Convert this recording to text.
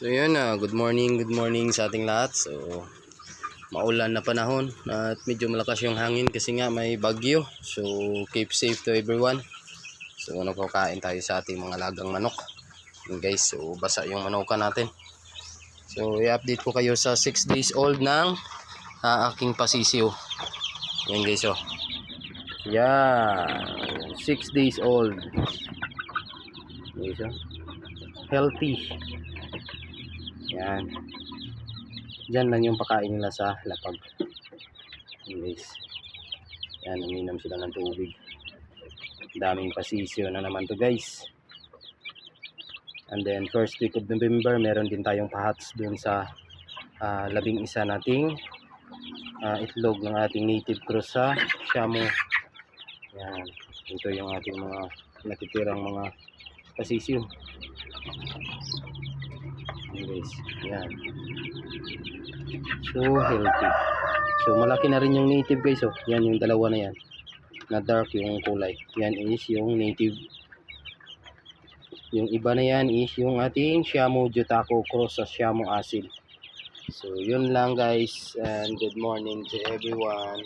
So yun na, good morning, good morning sa ating lahat. So maulan na panahon at medyo malakas yung hangin kasi nga may bagyo. So keep safe to everyone. So nagkakain tayo sa ating mga lagang manok. Yun guys, so basa yung manokan natin. So i-update ko kayo sa 6 days old ng ah, aking pasisiw. Yan guys oh. Yan, 6 days old. Guys oh. Healthy. Yan. Diyan lang yung pakain nila sa lapag. Guys. Yan, uminom sila ng tubig. Daming pasisyo na naman to guys. And then first week of November, meron din tayong pahats dun sa ah, labing isa nating ah, itlog ng ating native cross sa Shamu. Yan. Ito yung ating mga natitirang mga pasisyo. Guys. Yan. So healthy. So malaki na rin yung native guys oh. Yan yung dalawa na yan. Na dark yung kulay. Yan is yung native. Yung iba na yan is yung ating Shamu Jutako cross sa Shamu Asil. So yun lang guys and good morning to everyone.